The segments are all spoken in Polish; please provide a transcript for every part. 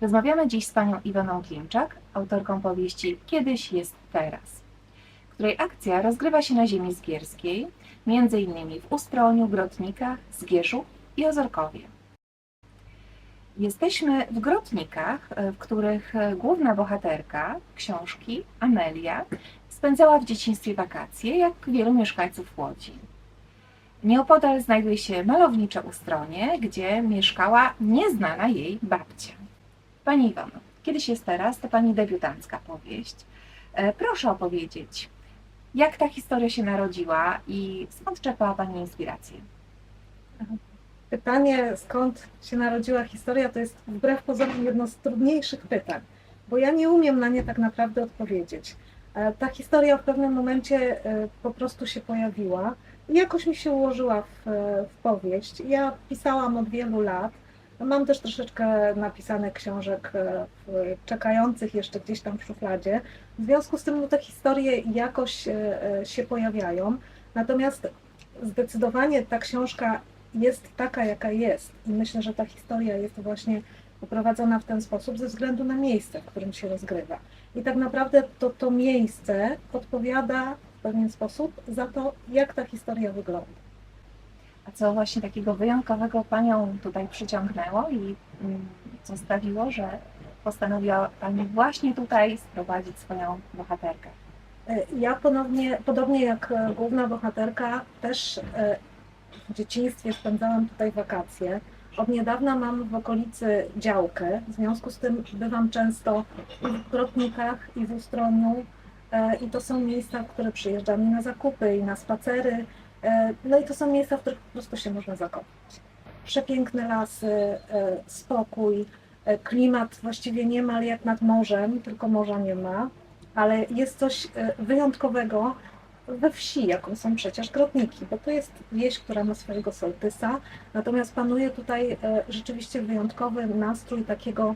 Rozmawiamy dziś z panią Iwoną Klimczak, autorką powieści Kiedyś jest teraz, której akcja rozgrywa się na ziemi zgierskiej, innymi w Ustroniu, Grotnikach, Zgierzu i Ozorkowie. Jesteśmy w Grotnikach, e, w których e, główna bohaterka książki, Amelia, spędzała w dzieciństwie wakacje, jak wielu mieszkańców Łodzi. Nieopodal znajduje się malownicze Ustronie, gdzie mieszkała nieznana jej babcia. Pani Iwono, kiedyś jest teraz, to Pani debiutancka powieść. E, Proszę opowiedzieć, jak ta historia się narodziła i skąd czerpała Pani inspirację? Pytanie, skąd się narodziła historia, to jest wbrew pozorom jedno z trudniejszych pytań, bo ja nie umiem na nie tak naprawdę odpowiedzieć. E, Ta historia w pewnym momencie e, po prostu się pojawiła i jakoś mi się ułożyła w, w powieść. Ja pisałam od wielu lat. Mam też troszeczkę napisane książek e, czekających jeszcze gdzieś tam w szufladzie. W związku z tym no, te historie jakoś e, e, się pojawiają. Natomiast zdecydowanie ta książka jest taka, jaka jest. I myślę, że ta historia jest właśnie poprowadzona w ten sposób ze względu na miejsce, w którym się rozgrywa. I tak naprawdę to, to miejsce odpowiada w pewien sposób za to, jak ta historia wygląda. Co właśnie takiego wyjątkowego Panią tutaj przyciągnęło i mm, co sprawiło, że postanowiła Pani właśnie tutaj sprowadzić swoją bohaterkę? E, Ja ponownie, podobnie jak e, główna bohaterka, też e, w dzieciństwie spędzałam tutaj wakacje. Od niedawna mam w okolicy działkę, w związku z tym bywam często i w Grotnikach, i w Ustroniu. I to są miejsca, w które przyjeżdżam i na zakupy, i na spacery. E, No i to są miejsca, w których po prostu się można zakochać. Przepiękne lasy, e, spokój, e, klimat właściwie niemal jak nad morzem, tylko morza nie ma ale jest coś wyjątkowego we wsi, jaką są przecież Grotniki, bo to jest wieś, która ma swojego sołtysa, natomiast panuje tutaj rzeczywiście wyjątkowy nastrój takiego,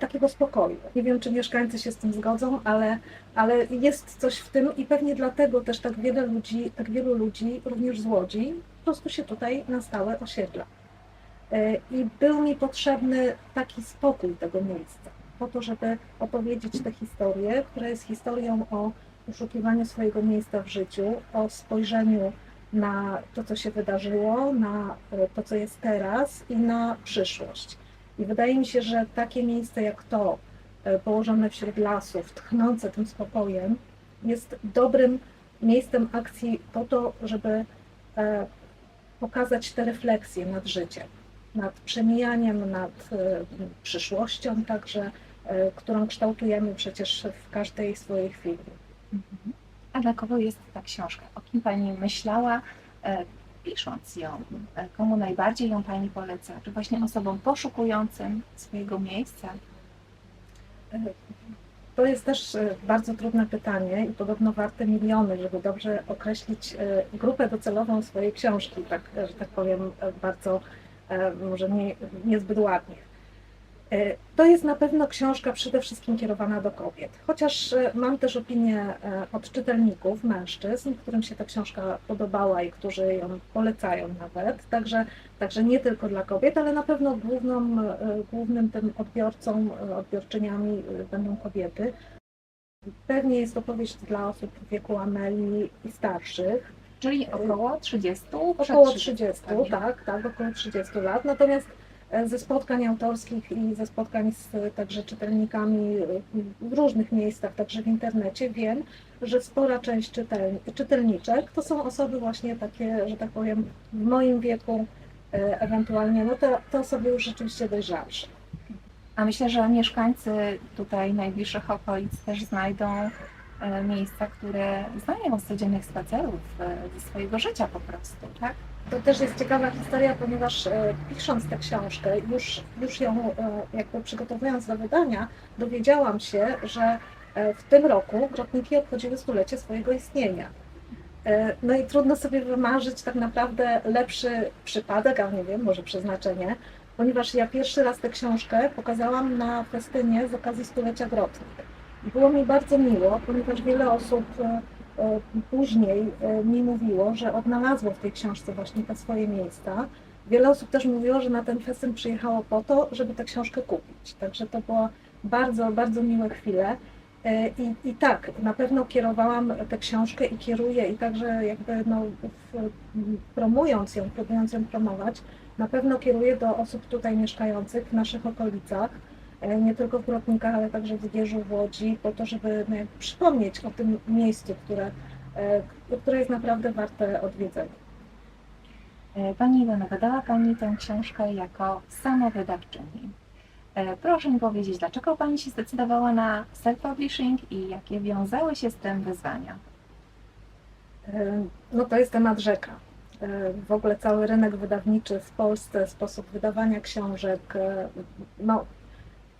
takiego spokoju. Nie wiem, czy mieszkańcy się z tym zgodzą, ale, ale jest coś w tym i pewnie dlatego też tak wiele ludzi, tak wielu ludzi, również z Łodzi, po prostu się tutaj na stałe osiedla. E, I był mi potrzebny taki spokój tego miejsca, po to, żeby opowiedzieć tę historię, która jest historią o poszukiwaniu swojego miejsca w życiu, o spojrzeniu na to, co się wydarzyło, na e, to, co jest teraz i na przyszłość. I wydaje mi się, że takie miejsce jak to, e, położone wśród lasów, tchnące tym spokojem, jest dobrym miejscem akcji po to, żeby e, pokazać te refleksje nad życiem, nad przemijaniem, nad e, przyszłością także, którą kształtujemy przecież w każdej swojej chwili. A dla kogo jest ta książka? O kim Pani myślała, pisząc ją? E, komu najbardziej ją Pani poleca? Czy właśnie osobom poszukującym swojego miejsca? To jest też e, bardzo trudne pytanie i podobno warte miliony, żeby dobrze określić e, grupę docelową swojej książki, tak, e, że tak powiem, e, bardzo e, może nie, niezbyt ładnie. E, To jest na pewno książka przede wszystkim kierowana do kobiet, chociaż e, mam też opinię e, od czytelników, mężczyzn, którym się ta książka podobała i którzy ją polecają nawet, także, także nie tylko dla kobiet, ale na pewno główną, e, głównym tym odbiorcą, odbiorczyniami będą kobiety. Pewnie jest to powieść dla osób w wieku Amelii i starszych, Czyli około 30? Około przed 30, pewnie. tak, tak, około 30 lat. Natomiast ze spotkań autorskich i ze spotkań z także czytelnikami e, w różnych miejscach, także w internecie, wiem, że spora część czytel, czytelniczek to są osoby właśnie takie, że tak powiem, w moim wieku, e, ewentualnie, no te, te osoby już rzeczywiście dojrzalsze. A myślę, że mieszkańcy tutaj najbliższych okolic też znajdą miejsca, które znają z codziennych spacerów, e, ze swojego życia po prostu, tak? To też jest ciekawa historia, ponieważ e, pisząc tę książkę, już, już ją e, jakby przygotowując do wydania, dowiedziałam się, że e, w tym roku Grotniki obchodziły stulecie swojego istnienia. E, No i trudno sobie wymarzyć tak naprawdę lepszy przypadek, a nie wiem, może przeznaczenie, ponieważ ja pierwszy raz tę książkę pokazałam na festynie z okazji stulecia Grotnik. Było mi bardzo miło, ponieważ wiele osób e, e, później e, mi mówiło, że odnalazło w tej książce właśnie te swoje miejsca Wiele osób też mówiło, że na ten festyn przyjechało po to, żeby tę książkę kupić. Także to było bardzo, bardzo miłe chwile. I, I tak, na pewno kierowałam tę książkę i kieruję i także jakby no, promując ją, próbując ją promować, na pewno kieruję do osób tutaj mieszkających w naszych okolicach, nie tylko w Brodnikach, ale także w Zgierzu, w Łodzi, po to, żeby no, przypomnieć o tym miejscu, które, e, które jest naprawdę warte odwiedzenia. E, Pani Iwona, wydała Pani tę książkę jako samowydawczyni. E, Proszę mi powiedzieć, dlaczego Pani się zdecydowała na self-publishing i jakie wiązały się z tym wyzwania? E, No to jest temat rzeka. E, W ogóle cały rynek wydawniczy w Polsce, sposób wydawania książek. e, No,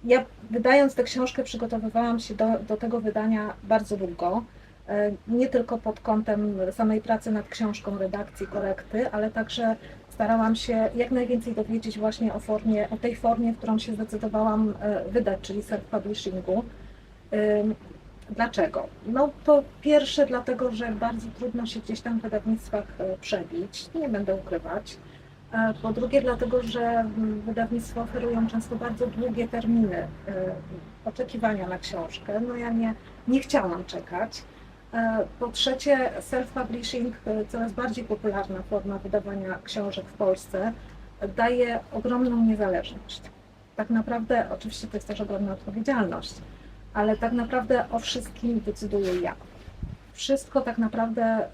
ja wydając tę książkę przygotowywałam się do, do tego wydania bardzo długo. E, Nie tylko pod kątem samej pracy nad książką, redakcji, korekty, ale także starałam się jak najwięcej dowiedzieć właśnie o formie, o tej formie, którą się zdecydowałam e, wydać, czyli self-publishingu. Dlaczego? No po pierwsze dlatego, że bardzo trudno się gdzieś tam w wydawnictwach e, przebić, nie będę ukrywać. E, Po drugie dlatego, że wydawnictwa oferują często bardzo długie terminy e, oczekiwania na książkę. No ja nie, nie chciałam czekać. E, Po trzecie self-publishing, coraz bardziej popularna forma wydawania książek w Polsce, daje ogromną niezależność. Tak naprawdę, oczywiście to jest też ogromna odpowiedzialność, ale tak naprawdę o wszystkim decyduję ja. Wszystko tak naprawdę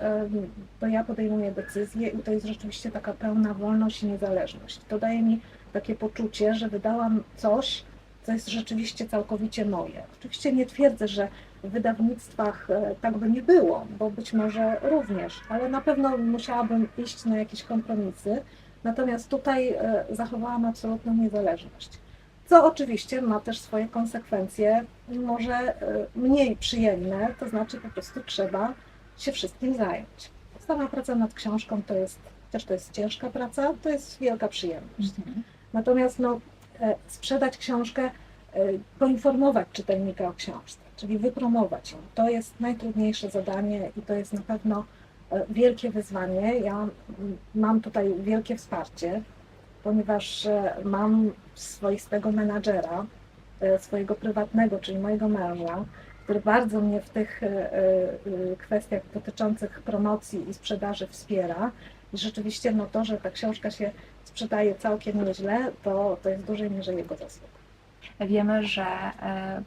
to ja podejmuję decyzje i to jest rzeczywiście taka pełna wolność i niezależność. To daje mi takie poczucie, że wydałam coś, co jest rzeczywiście całkowicie moje. Oczywiście nie twierdzę, że w wydawnictwach e, tak by nie było, bo być może również, ale na pewno musiałabym iść na jakieś kompromisy. Natomiast tutaj e, zachowałam absolutną niezależność co oczywiście ma też swoje konsekwencje, może e, mniej przyjemne, to znaczy po prostu trzeba się wszystkim zająć. Sama praca nad książką to jest, też to jest ciężka praca, to jest wielka przyjemność. Natomiast no, e, sprzedać książkę, e, poinformować czytelnika o książce, czyli wypromować ją, to jest najtrudniejsze zadanie i to jest na pewno wielkie wyzwanie. Ja mam tutaj wielkie wsparcie, ponieważ mam swoistego menadżera, swojego prywatnego, czyli mojego męża, który bardzo mnie w tych e, e, kwestiach dotyczących promocji i sprzedaży wspiera. I rzeczywiście no to, że ta książka się sprzedaje całkiem nieźle, to, to jest w dużej mierze jego zasługa. Wiemy, że e,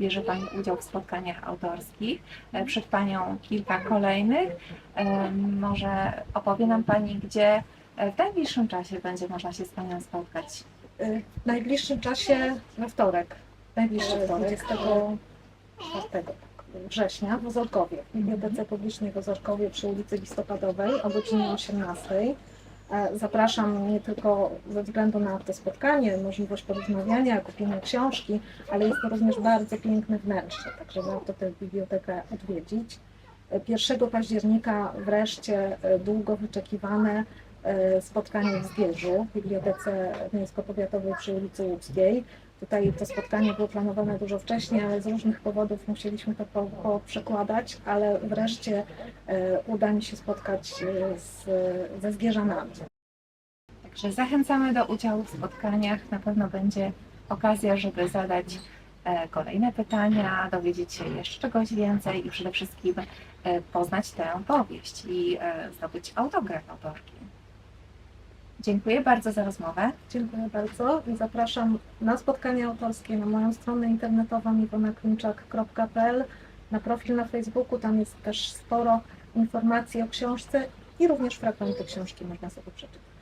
bierze Pani udział w spotkaniach autorskich. E, Przed Panią kilka kolejnych. E, Może opowie nam Pani, gdzie e, w najbliższym czasie będzie można się z Panią spotkać? Y, W najbliższym czasie, na wtorek, najbliższy wtorek, 24 tak, września w Ozorkowie, w Bibliotece Publicznej w Ozorkowie przy ulicy Listopadowej o godzinie 18. E, Zapraszam nie tylko ze względu na to spotkanie, możliwość porozmawiania, kupienia książki, ale jest to również bardzo piękne wnętrze, także warto tę bibliotekę odwiedzić. E, 1 października wreszcie e, długo wyczekiwane e, spotkanie w Zgierzu, w Bibliotece Miejsko-Powiatowej przy ulicy Łódzkiej. Tutaj to spotkanie było planowane dużo wcześniej, ale z różnych powodów musieliśmy to po, po przekładać, ale wreszcie e, uda mi się spotkać e, z, ze Zgierzanami. Także zachęcamy do udziału w spotkaniach. Na pewno będzie okazja, żeby zadać e, kolejne pytania, dowiedzieć się jeszcze czegoś więcej i przede wszystkim e, poznać tę powieść i e, zdobyć autograf autorki. Dziękuję bardzo za rozmowę. Dziękuję bardzo i zapraszam na spotkanie autorskie na moją stronę internetową iwonaklimczak.pl, na profil na Facebooku, tam jest też sporo informacji o książce i również fragmenty książki można sobie przeczytać.